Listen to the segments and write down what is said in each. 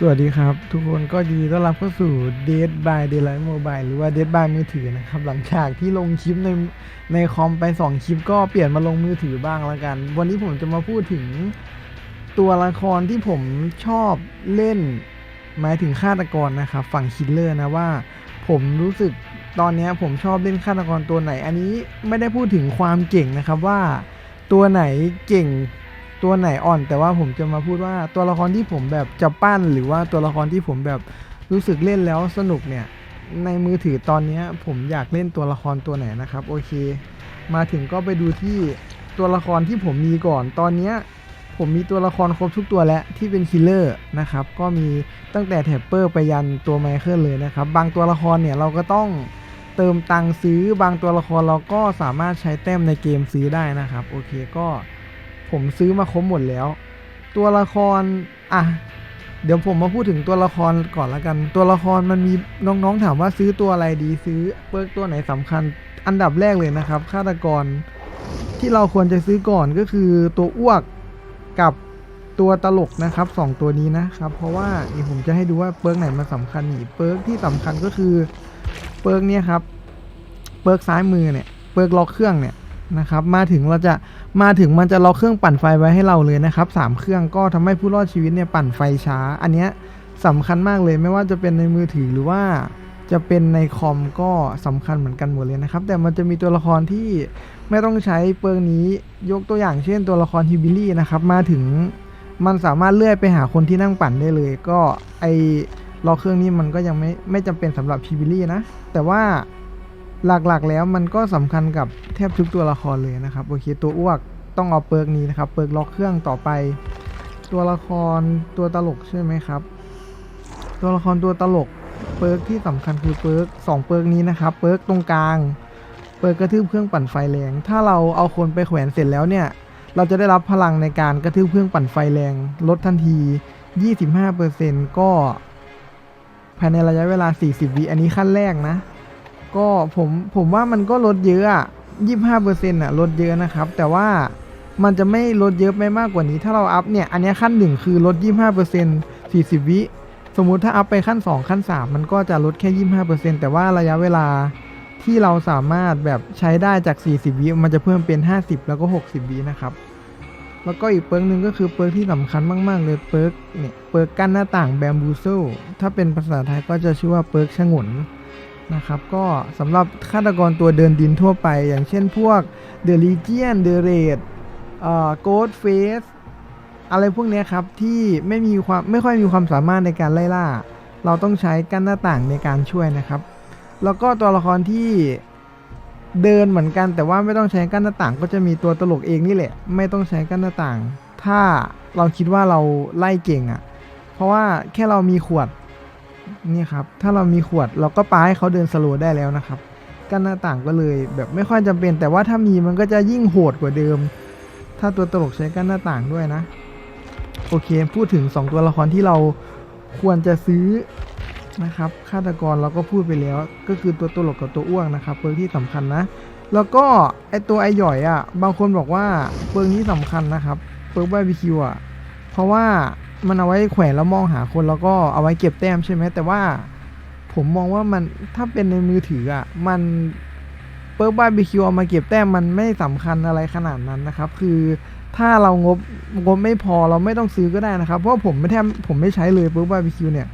สวัสดีครับ ทุกคนก็ยินดีต้อนรับเข้าสู่ Dead by Daylight Mobile หรือว่า Dead by มือถือนะครับ หลังจากที่ลงคลิปในในคอมไป 2 คลิปก็เปลี่ยนมาลงมือถือบ้างแล้วกัน วันนี้ผมจะมาพูดถึงตัวละครที่ผมชอบเล่น หมายถึงฆาตกรนะครับ ฝั่งคิลเลอร์นะว่า ผมรู้สึกตอนนี้ผมชอบเล่นฆาตกรตัวไหน อันนี้ไม่ได้พูดถึงความเก่งนะครับว่าตัวไหนเก่ง ตัวไหนอ่อนแต่ว่าผมจะมาพูดว่าตัวละครที่ผมแบบจะปั้น หรือว่าตัวละครที่ผมแบบรู้สึกเล่นแล้วสนุกเนี่ย ในมือถือตอนนี้ผมอยากเล่นตัวละครตัวไหนนะครับ โอเค มาถึงก็ไปดูที่ตัวละครที่ผมมีก่อนตอนนี้ผมมีตัวละครครบทุกตัวแล้วที่เป็นคิลเลอร์นะครับ ก็มีตั้งแต่แท็ปเปอร์ไปยันตัวไมเคิลเลยนะครับ บางตัวละครเนี่ยเราก็ต้องเติมตังค์ซื้อบางตัวละครเราก็สามารถใช้แต้มในเกมซื้อได้นะครับ โอเคก็ ผมซื้อมาครบหมดแล้ว ตัวละครอะเดี๋ยวผมมาพูดถึงตัวละครก่อนละกัน ตัวละครมันมีน้องๆถามว่าซื้อตัวอะไรดีซื้อเปิร์กตัวไหนสำคัญ อันดับแรกเลยนะครับฆาตกรที่เราควรจะซื้อก่อนก็คือตัวอ้วกกับตัวตลกนะครับสองตัวนี้นะครับ เพราะว่านี่ผมจะให้ดูว่าเปิร์กไหนมันสำคัญนี่เปิร์กที่สำคัญก็คือเปิร์กเนี่ยครับเปิร์กซ้ายมือเนี่ยเปิร์กล็อกเครื่องเนี่ย นะครับมาถึงเราจะมาถึงมันจะล็อกเครื่องปั่นไฟไว้ให้เราเลยนะครับสามเครื่องก็ทำให้ผู้รอดชีวิตเนี่ยปั่นไฟช้า อันเนี้ยสำคัญมากเลยไม่ว่าจะเป็นในมือถือหรือว่าจะเป็นในคอมก็สำคัญเหมือนกันหมดเลยนะครับ แต่มันจะมีตัวละครที่ไม่ต้องใช้เปิร์นี้ยกตัวอย่างเช่นตัวละครฮิบิลี่นะครับ มาถึงมันสามารถเลื่อยไปหาคนที่นั่งปั่นได้เลย ก็ไอล็อกเครื่องนี้มันก็ยังไม่ไม่จำเป็นสำหรับฮิบิลี่นะ แต่ว่า หลักๆแล้วมันก็สำคัญกับแทบทุกตัวละครเลยนะครับโอเคตัวอ้วกต้องเอาเปิร์กนี้นะครับ เปิร์กล็อกเครื่องต่อไป ตัวละครตัวตลกใช่ไหมครับ ตัวละครตัวตลกเปิร์กที่สำคัญคือเปิร์กสองเปิร์กนี้นะครับ เปิร์กตรงกลาง เปิร์กกระทืบเครื่องปั่นไฟแรง ถ้าเราเอาคนไปแขวนเสร็จแล้วเนี่ย เราจะได้รับพลังในการกระทืบเครื่องปั่นไฟแรง ลดทันที 25%ก็ภายในระยะเวลา 40 วิอันนี้ขั้นแรกนะ ก็ผมผมว่ามันก็ลดเยอะอะยี่ห้าเปอร์เซ็นต์อะลดเยอะนะครับ แต่ว่ามันจะไม่ลดเยอะไปมากกว่านี้ ถ้าเราอัพเนี่ย อันนี้ขั้นหนึ่งคือลดยี่ห้าเปอร์เซ็นต์สี่สิบวิ สมมุติถ้าอัพไปขั้นสองขั้นสามมันก็จะลดแค่ยี่ห้าเปอร์เซ็นต์แต่ว่าระยะเวลาที่เราสามารถแบบใช้ได้จาก 40 วิมันจะเพิ่มเป็น 50 แล้วก็ 60 วินะครับ แล้วก็อีกเปิร์กหนึ่งก็คือเปิร์กที่สำคัญมาก ๆ เลยเปิร์กเนี่ยเปิร์กกั้นหน้าต่างแบมบูโซถ้าเป็นภาษาไทยก็จะชื่อว่าเปิร์กฉงน นะครับก็สำหรับฆาตกรตัวเดินดินทั่วไป อย่างเช่นพวก The Legion The Raid เอ่อ Ghost Face อะไรพวกนี้ครับ ที่ไม่มีความไม่ค่อยมีความสามารถในการไล่ล่า เราต้องใช้กั้นหน้าต่างในการช่วยนะครับ แล้วก็ตัวละครที่เดินเหมือนกันแต่ว่าไม่ต้องใช้กั้นหน้าต่าง ก็จะมีตัวตลกเองนี่แหละ ไม่ต้องใช้กั้นหน้าต่าง ถ้าเราคิดว่าเราไล่เก่งอะ่ะ เพราะว่าแค่เรามีขวด นี่ครับถ้าเรามีขวดเราก็ปาให้เขาเดินสโลว์ได้แล้วนะครับกั้นหน้าต่างก็เลยแบบไม่ค่อยจำเป็น แต่ว่าถ้ามีมันก็จะยิ่งโหดกว่าเดิม ถ้าตัวตลกใช้กั้นหน้าต่างด้วยนะ โอเคพูดถึง 2 ตัวละครที่เราควรจะซื้อนะครับฆาตกรเราก็พูดไปแล้ว ก็คือตัวตลกกับตัวอ้วงนะครับเปิร์กที่สำคัญนะ แล้วก็ไอตัวไอหย่อยอะ่ะบางคนบอกว่าเปิร์กนี้สำคัญนะครับเปิร์กบาร์บีคิวอะเพราะว่า มันเอาไว้แขวนแล้วมองหาคนแล้วก็เอาไว้เก็บแต้มใช่ไหมแต่ว่า ผมมองว่ามันถ้าเป็นในมือถืออะมันเปิร์บาร์บีคิวเอามาเก็บแต้มมันไม่สำคัญอะไรขนาดนั้นนะครับ คือถ้าเรางบงบไม่พอเราไม่ต้องซื้อก็ได้นะครับ เพราะผมไม่แทบผมไม่ใช้เลยเปิร์บาร์บีคิวเนี่ย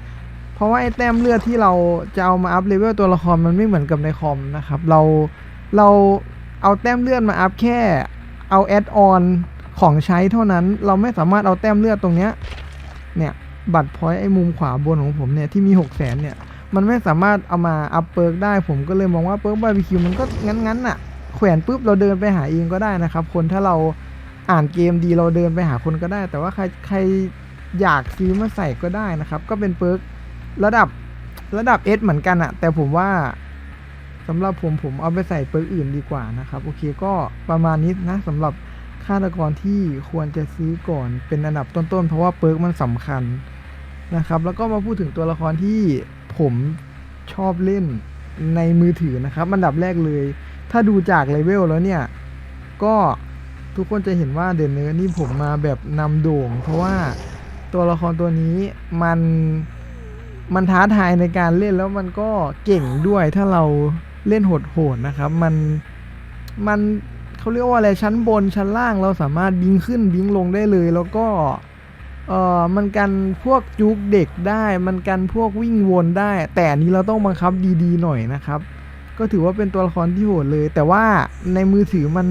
เพราะว่าไอ้แต้มเลือดที่เราจะเอามาอัพเลเวลตัวละครมันไม่เหมือนกับในคอมนะครับ เราเราเอาแต้มเลือดมาอัพแค่เอาแอดออนของใช้เท่านั้น เราไม่สามารถเอาแต้มเลือดตรงเนี้ย เนี่ยบัตรพอยต์ไอ้มุมขวาบนของผมเนี่ยที่มี 6 0 0 0 0เนี่ยมันไม่สามารถเอามาอัพเปิร์กได้ผมก็เลยมองว่าเปิร์กบาร์บีคิวมันก็งั้นๆน่ะแขวนปุ๊บเราเดินไปหาเองก็ได้นะครับ คนถ้าเราอ่านเกมดีเราเดินไปหาคนก็ได้ แต่ว่าใครใครอยากซื้อมาใส่ก็ได้นะครับ ก็เป็นเปิร์กระดับระดับ S เหมือนกันอะแต่ผมว่าสำหรับผมผมเอาไปใส่เปิร์กอื่นดีกว่านะครับ โอเคก็ประมาณนี้นะสำหรับ ฆาตกรที่ควรจะซื้อก่อนเป็นอันดับต้นๆ เพราะว่าเปิร์กมันสำคัญนะครับ แล้วก็มาพูดถึงตัวละครที่ผมชอบเล่นในมือถือนะครับอันดับแรกเลย ถ้าดูจากเลเวลแล้วเนี่ย ก็ทุกคนจะเห็นว่าเดนเนอร์นี่ผมมาแบบนำโด่ง เพราะว่าตัวละครตัวนี้มันมันท้าทายในการเล่นแล้วมันก็เก่งด้วยถ้าเราเล่นโหดๆนะครับ มันมัน เขาเรียกว่าอะไรชั้นบนชั้นล่างเราสามารถบิงขึ้นบิงลงได้เลย แล้วก็เออมันกันพวกจุกเด็กได้ มันกันพวกวิ่งวนได้ แต่นนี้เราต้องบังคับดีๆหน่อยนะครับ ก็ถือว่าเป็นตัวละครที่โหดเลย แต่ว่าในมือถือมัน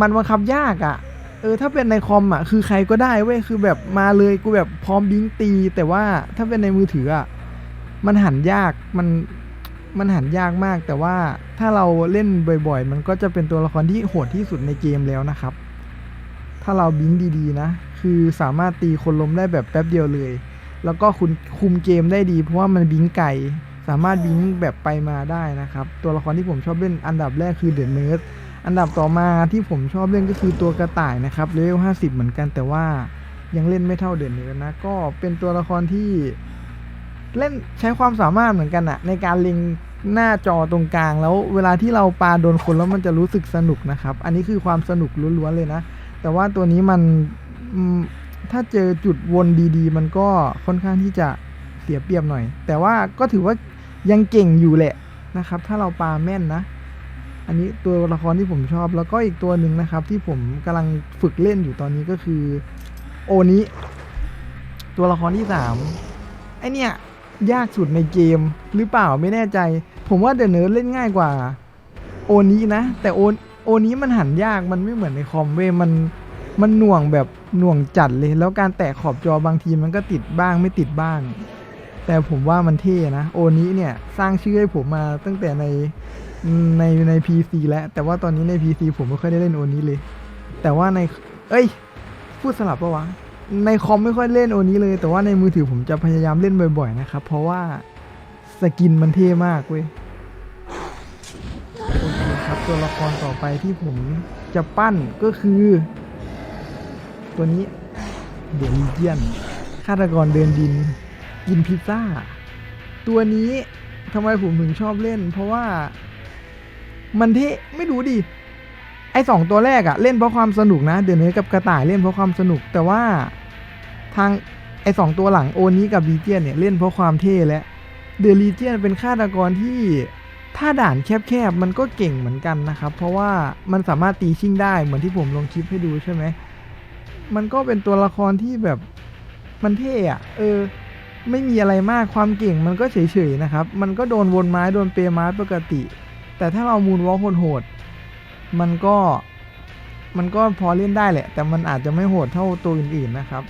มันบังคับยากอะ่ะเออถ้าเป็นในคอมอะคือใครก็ได้เว้ยคือแบบมาเลยกูแบบพร้อมบิงตี แต่ว่าถ้าเป็นในมือถืออะมันหันยากมัน มันหันยากมากแต่ว่าถ้าเราเล่นบ่อยๆ มันก็จะเป็นตัวละครที่โหดที่สุดในเกมแล้วนะครับ ถ้าเราบิงดีๆนะ คือสามารถตีคนล้มได้แบบแป๊บเดียวเลย แล้วก็คุณคุมเกมได้ดีเพราะว่ามันบิงไก่สามารถบิงแบบไปมาได้นะครับ ตัวละครที่ผมชอบเล่นอันดับแรกคือเดอะเนิร์ดอันดับต่อมาที่ผมชอบเล่นก็คือตัวกระต่ายนะครับเลเวล50 เหมือนกันแต่ว่ายังเล่นไม่เท่าเดนเนื้อนะก็เป็นตัวละครที่ เล่นใช้ความสามารถเหมือนกันอะในการเล็งหน้าจอตรงกลาง แล้วเวลาที่เราปาโดนคนแล้วมันจะรู้สึกสนุกนะครับ อันนี้คือความสนุกล้วนๆเลยนะ แต่ว่าตัวนี้มันถ้าเจอจุดวนดีๆ มันก็ค่อนข้างที่จะเสียเปรียบหน่อย แต่ว่าก็ถือว่ายังเก่งอยู่แหละนะครับ ถ้าเราปาแม่นนะ อันนี้ตัวละครที่ผมชอบแล้วก็อีกตัวหนึ่งนะครับ ที่ผมกำลังฝึกเล่นอยู่ตอนนี้ก็คือโอนี้ตัวละครที่สามไอเนี่ย ยากสุดในเกม หรือเปล่าไม่แน่ใจ ผมว่าเดนเนิร์ดเล่นง่ายกว่า โอนี้นะ แต่โอโอนี้มันหันยากมันไม่เหมือนในคอมเว้มันมันหน่วงแบบหน่วงจัดเลย แล้วการแตะขอบจอบางทีมันก็ติดบ้างไม่ติดบ้าง แต่ผมว่ามันเท่นะ โอนี้เนี่ยสร้างชื่อให้ผมมาตั้งแต่ในในใน PC แล้ว แต่ว่าตอนนี้ใน PC ผมไม่ค่อยได้เล่นโอนี้เลย แต่ว่าใน เอ้ย พูดสลับปะวะ ในคอมไม่ค่อยเล่นโอนี้เลย แต่ว่าในมือถือผมจะพยายามเล่นบ่อยๆนะครับ เพราะว่าสกินมันเท่มากเว้ยโอเคครับตัวละครต่อไปที่ผมจะปั้นก็คือ ตัวนี้เดลิเจียนฆาตกรเดินดิน กินพิซซ่า ตัวนี้ทำไมผมถึงชอบเล่น เพราะว่ามันเท่ไม่รู้ดิ ไอสองตัวแรกอะเล่นเพราะความสนุกนะ เดี๋ยวนี้กับกระต่ายเล่นเพราะความสนุก แต่ว่าทางไอสองตัวหลังโอนี้กับลีเจียนเนี่ยเล่นเพราะความเท่และเดอะลีเจียนเป็นฆาตกรที่ถ้าด่านแคบๆมันก็เก่งเหมือนกันนะครับ เพราะว่ามันสามารถตีชิ่งได้เหมือนที่ผมลงคลิปให้ดูใช่ไหมมันก็เป็นตัวละครที่แบบมันเท่อะเออ ไม่มีอะไรมากความเก่งมันก็เฉยๆนะครับ มันก็โดนวนไม้โดนเปรไม้ปกติ แต่ถ้าเรามูนวอลโหด มันก็มันก็พอเล่นได้แหละ แต่มันอาจจะไม่โหดเท่าตัวอื่นๆนะครับ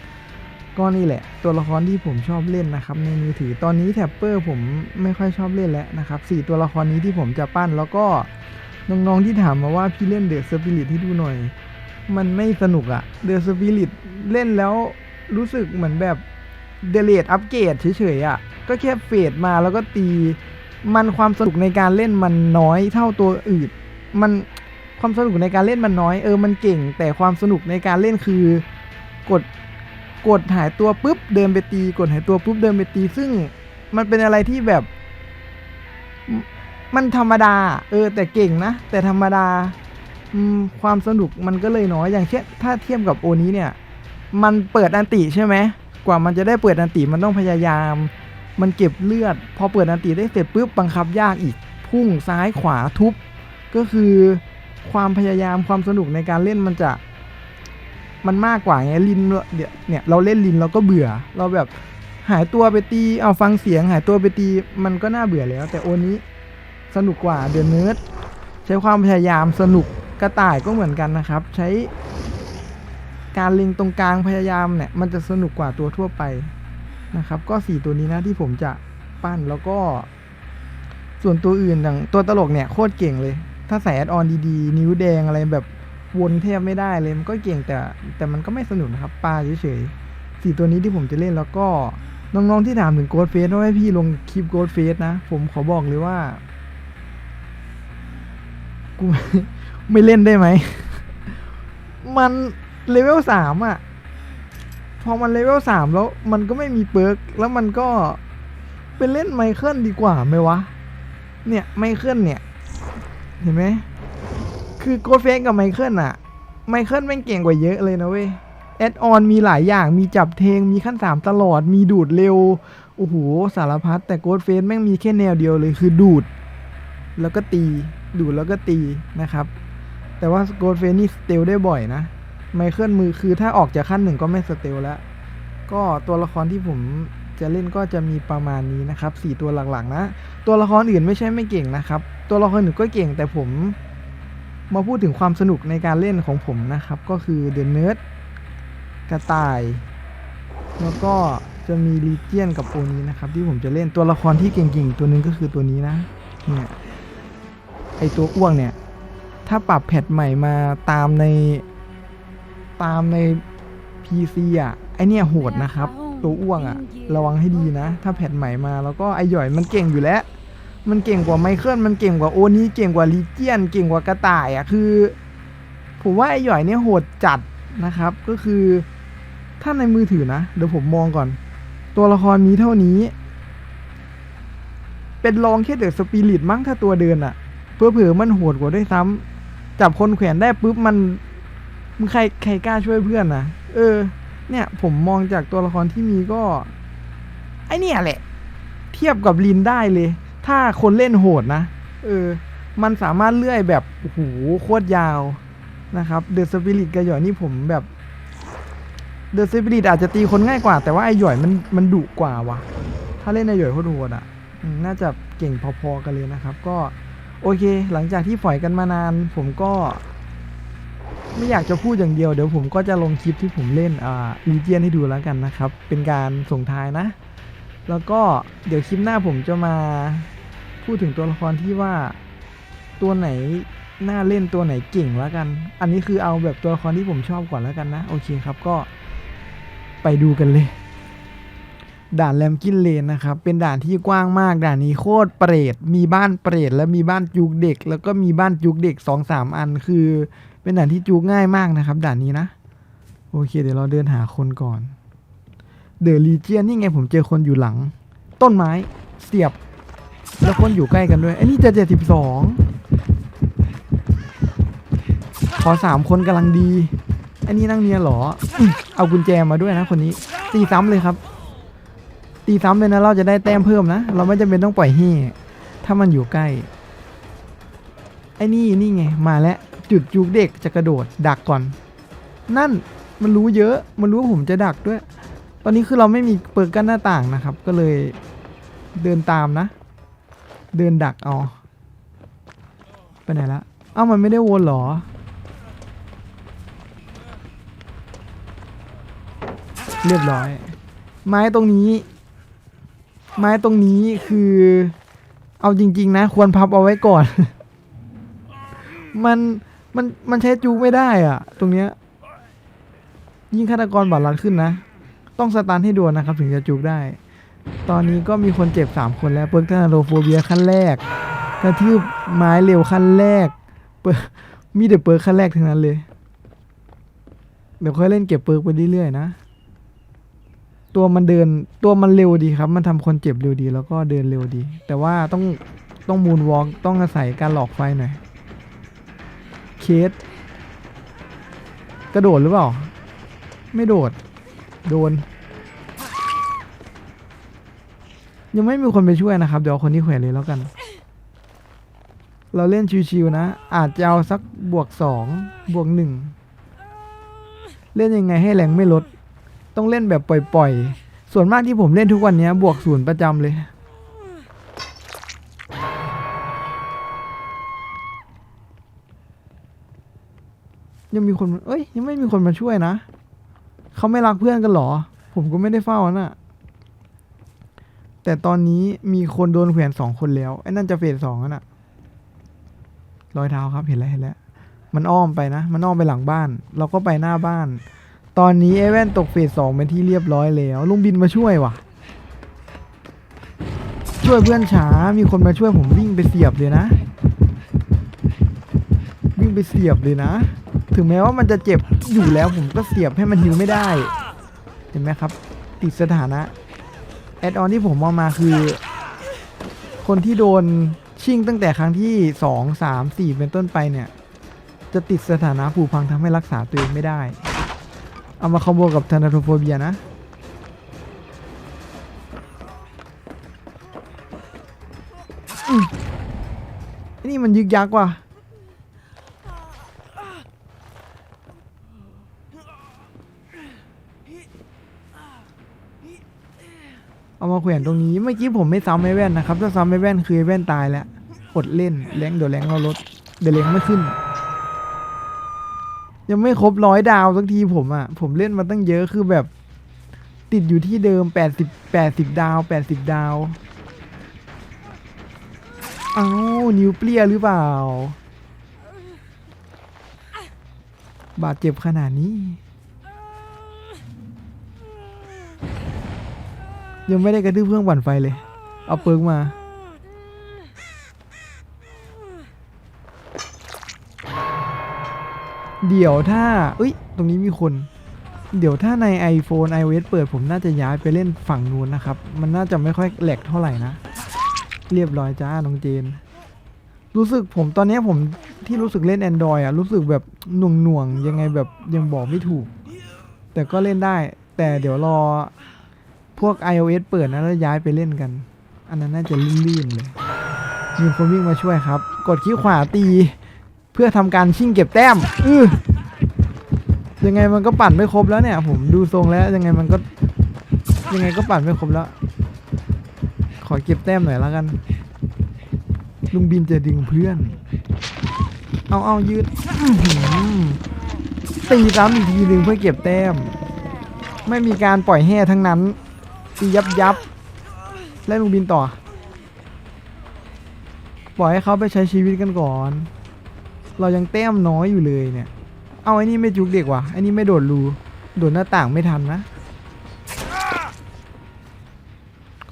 ก็นี่แหละ ตัวละครที่ผมชอบเล่นนะครับ ในมือถือตอนนี้แท็บเปอร์ผมไม่ค่อยชอบเล่นแล้วนะครับสี่ตัวละครนี้ที่ผมจะปั้นแล้วก็น้องๆที่ถามมาว่าพี่เล่นเดอะสปิริตให้ดูหน่อย มันไม่สนุกอะเดอะสปิริตเล่นแล้วรู้สึกเหมือนแบบเดเลตอัปเกรดเฉยๆอะก็แค่เฟดมาแล้วก็ตี มันความสนุกในการเล่นมันน้อยเท่าตัวอื่น มัน ความสนุกในการเล่นมันน้อยเออมันเก่ง แต่ความสนุกในการเล่นคือกดกดหายตัวปุ๊บเดินไปตี กดหายตัวปุ๊บเดินไปตี ซึ่งมันเป็นอะไรที่แบบ มันธรรมดา เออ แต่เก่งนะ แต่ธรรมดาความสนุกมันก็เลยน้อยอย่างเช่นถ้าเทียบกับโอนี้เนี่ย มันเปิดอันติใช่ไหมกว่ามันจะได้เปิดอันติมันต้องพยายาม มันเก็บเลือด พอเปิดอันติได้เสร็จปุ๊บบังคับยากอีก พุ่งซ้ายขวาทุบ ก็คือ ความพยายามความสนุกในการเล่นมันจะ มันมากกว่าไงลินเนี่ยเราเล่นลินเราก็เบื่อ เราแบบหายตัวไปตีเอาฟังเสียง หายตัวไปตีมันก็น่าเบื่อแล้ว แต่โอนี้สนุกกว่าเดือะเนิร์ดใช้ความพยายามสนุกกระต่ายก็เหมือนกันนะครับ ใช้การเล็งตรงกลางพยายามเนี่ยมันจะสนุกกว่าตัวทั่วไปนะครับ ก็สี่ตัวนี้นะที่ผมจะปั้นแล้วก็ ส่วนตัวอื่นอย่างตัวตลกเนี่ยโคตรเก่งเลย ถ้าใส่แอดออนดีๆ นิ้วแดงอะไรแบบวนแทบไม่ได้เลยมันก็เก่งแต่แต่มันก็ไม่สนุกนะครับปลาเฉยๆสี่ตัวนี้ที่ผมจะเล่นแล้วก็น้องๆที่ถามถึงโกดเฟสว่าให้พี่ลงคลิปโกดเฟสนะ ผมขอบอกเลยว่ากูไม่เล่นได้ไหม มันเลเวลสามอะ พอมันเลเวลสามแล้วมันก็ไม่มีเปิร์กแล้วมันก็ไปเล่นไมเคิลดีกว่าไหมวะ เนี่ยไมเคิลเนี่ย เห็นไหมคือโกดเฟสกับไมเคิลอะไมเคิลแม่งเก่งกว่าเยอะเลยนะเว้ยแอดออนมีหลายอย่างมีจับเทงมีขั้นสามตลอดมีดูดเร็ว โอ้โห สารพัดแต่โกดเฟสแม่งมีแค่แนวเดียวเลยคือดูด แล้วก็ตี ดูดแล้วก็ตีนะครับ แต่ว่าโกดเฟสนี่สเตลได้บ่อยนะไมเคิลมือคือถ้าออกจากขั้นหนึ่งก็ไม่สเตลแล้ว ก็ตัวละครที่ผม จะเล่นก็จะมีประมาณนี้นะครับสี่ตัวหลักๆนะ ตัวละครอื่นไม่ใช่ไม่เก่งนะครับ ตัวละครอื่นก็เก่งแต่ผมมาพูดถึงความสนุกในการเล่นของผมนะครับ ก็คือเดนเนิร์ดกระต่าย แล้วก็จะมีลีเจียนกับโอนี้นะครับ ที่ผมจะเล่นตัวละครที่เก่งๆ ตัวนึงก็คือตัวนี้นะเนี่ยไอตัวอ้วงเนี่ย ถ้าปรับแพทใหม่มาตามในตามใน PC อะไอเนี่ยโหดนะครับ ตัวอ้วงอะระวังให้ดีนะ ถ้าแพทใหม่มาแล้วก็ไอหย่อยมันเก่งอยู่แล้ว มันเก่งกว่าไมเคิลมันเก่งกว่าโอนี้เก่งกว่าลีเจียน เก่งกว่ากระต่ายอะคือ ผมว่าไอหย่อยเนี่ยโหดจัดนะครับ ก็คือถ้าในมือถือนะ เดี๋ยวผมมองก่อน ตัวละครมีเท่านี้ เป็นรองแค่เดอะสปิริตมั้งถ้าตัวเดินอะเพื่อเผื่อมันโหดกว่าด้วยซ้ำจับคนแขวนได้ปุ๊บมันมึงใครใครกล้าช่วยเพื่อนนะเออ เนี่ยผมมองจากตัวละครที่มีก็ ไอเนี่ยแหละ เทียบกับลินได้เลย ถ้าคนเล่นโหดนะ เออ มันสามารถเลื่อยแบบโอ้โหโคตรยาวนะครับเดอะสปิริตกระหย่อยนี่ผมแบบเดอะสปิริตอาจจะตีคนง่ายกว่า แต่ว่าไอหย่อยมันมันดุกว่าวะถ้าเล่นไอหย่อยโคตรโหดอะน่าจะเก่งพอๆกันเลยนะครับ ก็โอเค หลังจากที่ปล่อยกันมานาน ผมก็ ไม่อยากจะพูดอย่างเดียวเดี๋ยวผมก็จะลงคลิปที่ผมเล่นอ่าลีเจียนให้ดูแล้วกันนะครับ เป็นการส่งท้ายนะ แล้วก็เดี๋ยวคลิปหน้าผมจะมาพูดถึงตัวละครที่ว่าตัวไหนน่าเล่นตัวไหนเก่งแล้วกัน อันนี้คือเอาแบบตัวละครที่ผมชอบก่อนแล้วกันนะ โอเคครับก็ไปดูกันเลย ด่านแลมกินเลนนะครับ เป็นด่านที่กว้างมากด่านนี้โคตรเปรตมีบ้านเปรตและมีบ้านจุกเด็ก แล้วก็มีบ้านจุกเด็กสองสามอันคือ เป็นด่านที่จุกง่ายมากนะครับ ด่านนี้นะ โอเค เดี๋ยวเราเดินหาคนก่อน เดอะลีเจียนนี่ไงผมเจอคนอยู่หลัง ต้นไม้เสียบ แล้วคนอยู่ใกล้กันด้วยไอ้นี่จะเจ็ดสิบสองขอสามคนกำลังดีไอ้นี่นั่งเนียหรออื้อเอากุญแจมาด้วยนะคนนี้ ตีซ้ำเลยครับ ตีซ้ำเลยนะ เราจะได้แต้มเพิ่มนะ เราไม่จำเป็นต้องปล่อยให้ถ้ามันอยู่ใกล้ ไอ้นี่นี่ไง มาแล้ว จุดจุกเด็กจะกระโดดดักก่อน นั่นมันรู้เยอะมันรู้ว่าผมจะดักด้วย ตอนนี้คือเราไม่มีเปิดกั้นหน้าต่างนะครับ ก็เลยเดินตามนะ เดินดักเอาไปไหนละเอ้ามันไม่ได้วนหรอเรียบร้อย ไม้ตรงนี้ ไม้ตรงนี้คือ เอาจริง ๆ นะ ควรพับเอาไว้ก่อน มัน มันมันใช้จูไม่ได้อะตรงเนี้ยยิ่งฆาตกรบาดรัดขึ้นนะ ต้องสตันให้ด่วนนะครับ ถึงจะจุกได้ ตอนนี้ก็มีคนเจ็บสามคนแล้วเปิร์กทานาโรโฟเบียขั้นแรกกระทืบไม้เร็วขั้นแรกเปิร์กมีแต่เปิร์กขั้นแรกทั้งนั้นเลย เดี๋ยวค่อยเล่นเก็บเปิร์กไปเรื่อยๆนะ ตัวมันเดินตัวมันเร็วดีครับ มันทำคนเจ็บเร็วดีแล้วก็เดินเร็วดี แต่ว่าต้องต้องมูนวอล์กต้องอาศัยการหลอกไฟหน่อย เคส กระโดดหรือเปล่า ไม่โดด โดน ยังไม่มีคนไปช่วยนะครับ เดี๋ยวเอาคนที่แขวนเลยแล้วกัน เราเล่นชิวๆนะ อาจจะเอาสักบวกสองบวกหนึ่งเล่นยังไงให้แรงไม่ลด ต้องเล่นแบบปล่อยๆ ส่วนมากที่ผมเล่นทุกวันนี้บวกศูนย์ประจำเลย ยังมีคนเอ้ย ยังไม่มีคนมาช่วยนะ เขาไม่รักเพื่อนกันหรอ ผมก็ไม่ได้เฝ้าน่ะ แต่ตอนนี้มีคนโดนแขวนสองคนแล้ว ไอ้นั่นจะเฟสสองน่ะ รอยเท้าครับเห็นแล้วเห็นแล้ว มันอ้อมไปนะ มันอ้อมไปหลังบ้าน เราก็ไปหน้าบ้าน ตอนนี้ไอ้แว่นตกเฟสสองเป็นที่เรียบร้อยแล้ว ลุงบินมาช่วยว่ะ ช่วยเพื่อนช้า มีคนมาช่วยผมวิ่งไปเสียบเลยนะ วิ่งไปเสียบเลยนะ ถึงแม้ว่ามันจะเจ็บอยู่แล้วผมก็เสียบให้มันหิวไม่ได้ เห็นไหมครับ ติดสถานะ แอดออนที่ผมเอามาคือ คนที่โดนชิ่งตั้งแต่ครั้งที่สองสามสี่เป็นต้นไปเนี่ย จะติดสถานะผูพังทำให้รักษาตัวเองไม่ได้ เอามาคอมโบกับทานาโทโฟเบียนะนี่มันยึกยักว่ะ เอา มาแขวนตรงนี้ เมื่อกี้ผมไม่ซ้ำไอ้แว่นนะครับ ถ้าซ้ำไอ้แว่นคือไอ้แว่นตายแล้วอดเล่นแรงเดี๋ยวแรงเราลดเดี๋ยวแรงไม่ขึ้น ยังไม่ครบร้อยดาวสักทีผมอะ่ะ ผมเล่นมาตั้งเยอะคือแบบ ติดอยู่ที่เดิมแปดสิบแปดสิบดาวแปดสิบดาว เอ้านิ้วเปรี้ยหรือเปล่า บาดเจ็บขนาดนี้ ยังไม่ได้กระทืบเครื่องปั่นไฟเลย เอาเปิร์กมา เดี๋ยวถ้าเอ้ย ตรงนี้มีคน เดี๋ยวถ้าใน iPhone iOS เปิดผมน่าจะย้ายไปเล่นฝั่งนู้นนะครับ มันน่าจะไม่ค่อยแหลกเท่าไหร่นะ เรียบร้อยจ้า น้องเจน รู้สึกผมตอนนี้ผมที่รู้สึกเล่น Android อะ รู้สึกแบบหน่วงหน่วงๆยังไงแบบยังบอกไม่ถูก แต่ก็เล่นได้ แต่เดี๋ยวรอ วก iOS เปิดนะแล้วย้ายไปเล่นกัน อันนั้นน่าจะลื่นๆเลย มีคนวิ่งมาช่วยครับ กดคลิกขวาตี เพื่อทำการชิ่งเก็บแต้ม อือยังไงมันก็ปั่นไม่ครบแล้วเนี่ย ผมดูทรงแล้วยังไงมันก็ ยังไงก็ปั่นไม่ครบแล้ว ขอเก็บแต้มหน่อยแล้วกัน ลุงบินจะดึงเพื่อน เอาเอายืดตีซ้ำอีกทีหนึ่งเพื่อเก็บแต้ม ไม่มีการปล่อยแห่ทั้งนั้น ตียับยับแล้วลุงบินต่อปล่อยให้เขาไปใช้ชีวิตกันก่อน เรายังแต้มน้อยอยู่เลยเนี่ย เอาไอ้นี่ไม่จุกเด็กว่ะไอ้นี่ไม่โดดรูโดดหน้าต่างไม่ทันนะ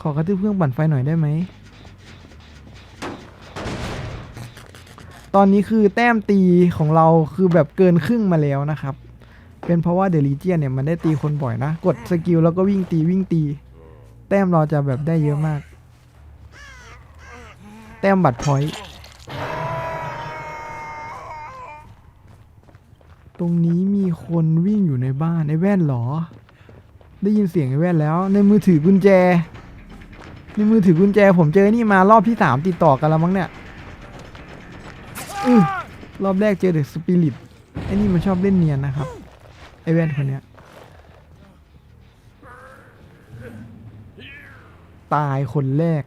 ขอกระทืบเครื่องปั่นไฟหน่อยได้ไหม ตอนนี้คือแต้มตีของเราคือแบบเกินครึ่งมาแล้วนะครับ เป็นเพราะว่าเดลิเจียนเนี่ยมันได้ตีคนบ่อยนะ กดสกิลแล้วก็วิ่งตีวิ่งตี แต้มเราจะแบบได้เยอะมาก แต้มบัตรพอยต์ตรงนี้มีคนวิ่งอยู่ในบ้านไอ้แว่นเหรอ ได้ยินเสียงไอ้แว่นแล้ว ในมือถือกุญแจ ในมือถือกุญแจ ผมเจอนี่มารอบที่สามติดต่อกันแล้วมั้งเนี่ยอรอบแรกเจอเดอะสปิริตไอ้นี่มันชอบเล่นเนียนนะครับไอ้แว่นคนเนี้ย ตายคนแรก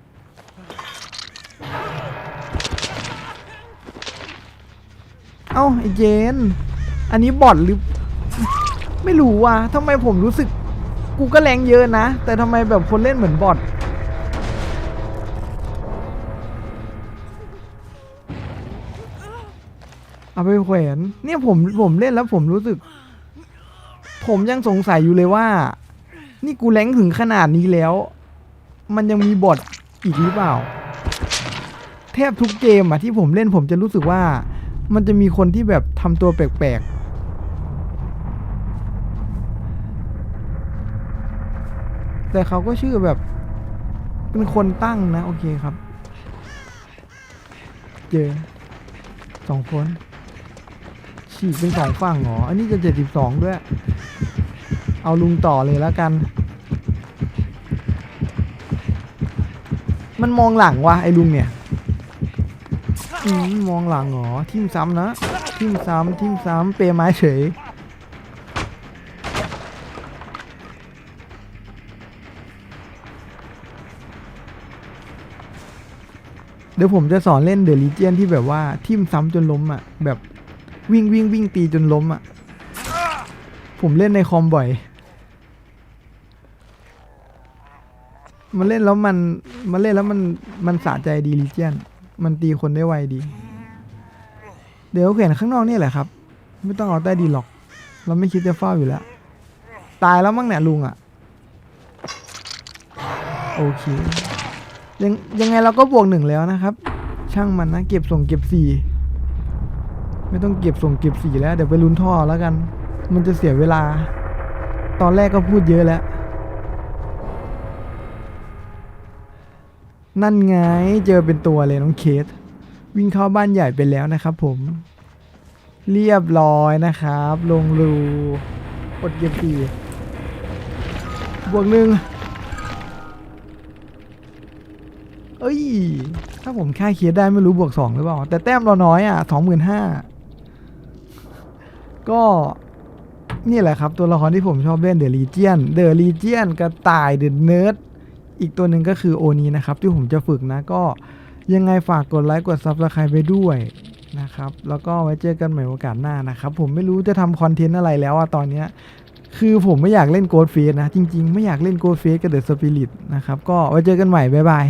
เอ้าไอเจน อันนี้บอทหรือ ไม่รู้ว่ะทำไมผมรู้สึก กูก็แรงเยอะนะ แต่ทำไมแบบคนเล่นเหมือนบอทเอาไปแขวนเนี่ยผมผมเล่นแล้วผมรู้สึก ผมยังสงสัยอยู่เลยว่า นี่กูแรงถึงขนาดนี้แล้ว มันยังมีบอทอีกหรือเปล่า แทบทุกเกมอะที่ผมเล่นผมจะรู้สึกว่า มันจะมีคนที่แบบทำตัวแปลกๆ แต่เขาก็ชื่อแบบ เป็นคนตั้งนะ โอเคครับ เจอสองคนฉีกเป็นสองฝั่งเหรอ อันนี้จะเจ็ดสิบสองด้วย เอาลุงต่อเลยแล้วกัน มันมองหลังวะไอ้ลุงเนี่ยอืมมองหลังเหรอทิมซ้ำนะทิมซ้ำทิมซ้ำเปรไม้เฉยเดี๋ยวผมจะสอนเล่นเดอะลีเจียนที่แบบว่าทิมซ้ำจนล้มอะ แบบวิ่งวิ่งวิ่งตีจนล้มอะ ผมเล่นในคอมบ่อย มันเล่นแล้วมันมันเล่นแล้วมันมันสะใจดีลีเจียน มันตีคนได้ไวดี เดี๋ยวเขียนข้างนอกนี่แหละครับ ไม่ต้องเอาใต้ดีหรอก เราไม่คิดจะเฝ้าอยู่แล้ว ตายแล้วมั้งเนี่ยลุงอะ่ะ โอเค ยังยังไงเราก็บวกหนึ่งแล้วนะครับ ช่างมันนะ เก็บส่งเก็บสี่ไม่ต้องเก็บส่งเก็บสี่แล้ว เดี๋ยวไปลุ้นท่อแล้วกัน มันจะเสียเวลา ตอนแรกก็พูดเยอะแล้ว นั่นไงเจอเป็นตัวเลยน้องเคส วิ่งเข้าบ้านใหญ่ไปแล้วนะครับผม เรียบร้อยนะครับ ลงรูกดเก็บสี่บวกหนึ่งเอ้ย ถ้าผมค่าเคสได้ไม่รู้บวกสองหรือเปล่า แต่แต้มเราน้อยอะสองหมื่นห้าก็นี่แหละครับ ตัวละครที่ผมชอบเล่นเดอะลีเจียนเดอะลีเจียนกระต่ายเดอะเนิร์ด อีกตัวหนึ่งก็คือโอนี้นะครับที่ผมจะฝึกนะก็ยังไงฝากกดไลค์กดซับสไครต์ไปด้วยนะครับแล้วก็ไว้เจอกันใหม่โอกาสหน้านะครับ ผมไม่รู้จะทำคอนเทนต์อะไรแล้วอะตอนเนี้ยคือผมไม่อยากเล่นโกดเฟสนะ จริง ๆ ไม่อยากเล่นโกดเฟสกับเดอะสปิริตนะครับ ก็ไว้เจอกันใหม่ บ๊ายบาย